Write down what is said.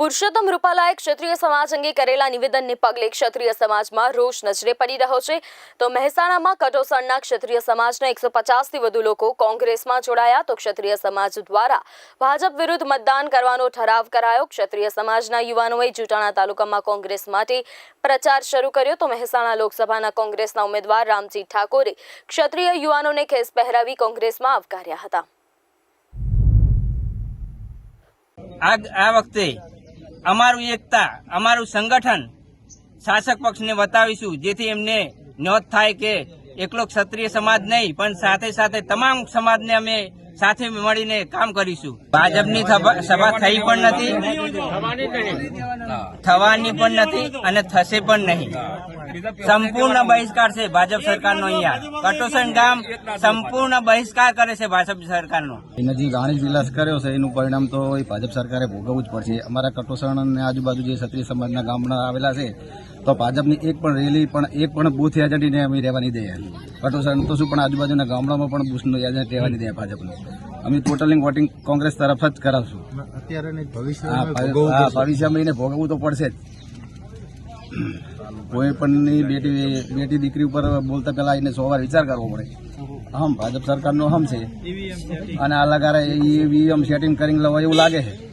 પુરુષોત્તમ રૂપાલાએ ક્ષત્રિય સમાજ અંગે કરેલા નિવેદનને પગલે ક્ષત્રિય સમાજમાં રોષ નજરે પડી રહ્યો છે. તો મહેસાણામાં કટોસણના ક્ષત્રિય સમાજના એકસો પચાસથી વધુ લોકો કોંગ્રેસમાં જોડાયા. તો ક્ષત્રિય સમાજ દ્વારા ભાજપ વિરુદ્ધ મતદાન કરવાનો ઠરાવ કરાયો. ક્ષત્રિય સમાજના યુવાનોએ જુટાણા તાલુકામાં કોંગ્રેસ માટે પ્રચાર શરૂ કર્યો. તો મહેસાણા લોકસભાના કોંગ્રેસના ઉમેદવાર રામજી ઠાકોરે ક્ષત્રિય યુવાનોને ખેસ પહેરાવી કોંગ્રેસમાં આવકાર્યા હતા. આ વખતે અમારું એકતા, અમારું સંગઠન શાસક પક્ષને બતાવીશું જેથી એમને નોંધ થાય કે એકલો ક્ષત્રિય સમાજ નહીં, પણ સાથે સાથે તમામ સમાજને અમે સાથે મળીને કામ કરીશું. ભાજપની સભા થઈ પણ નથી. થવાની પણ નથી અને થશે પણ નહીં. સંપૂર્ણ બહિષ્કાર છે ભાજપ સરકારનો અહીંયા. કટોસણ ગામ સંપૂર્ણ બહિષ્કાર કરે છે ભાજપ સરકારનો. એને જે વાણિજ્ય વિલાસ કર્યો છે, એનું પરિણામ તો ભાજપ સરકારે ભોગવવું જ પડશે. અમારા કટોસણ અને આજુબાજુ જે ક્ષત્રિય સમાજના ગામડા આવેલા છે તો ભાજપની એક પણ રેલી પણ એક પણ બૂથ એજન્ટીને અમે રહેવા નહીં દઈએ કટોસણ તો શું પણ આજુબાજુના ગામડામાં પણ બૂથનું એજન્ટ રહેવા નહીં દે ભાજપનું. અમે ટોટલિંગ વોટિંગ કોંગ્રેસ તરફ જ કરાવશું. ભવિષ્યમાં એને ભોગવવું તો પડશે જ. કોઈ પણની બેટી બેટી દીકરી ઉપર બોલતા પહેલા એને સો વાર વિચાર કરવો પડે. હમ ભાજપ સરકારનો હમ છે. અને આ લગારે ઈવીએમ સેટિંગ કરીને લેવા એવું લાગે છે.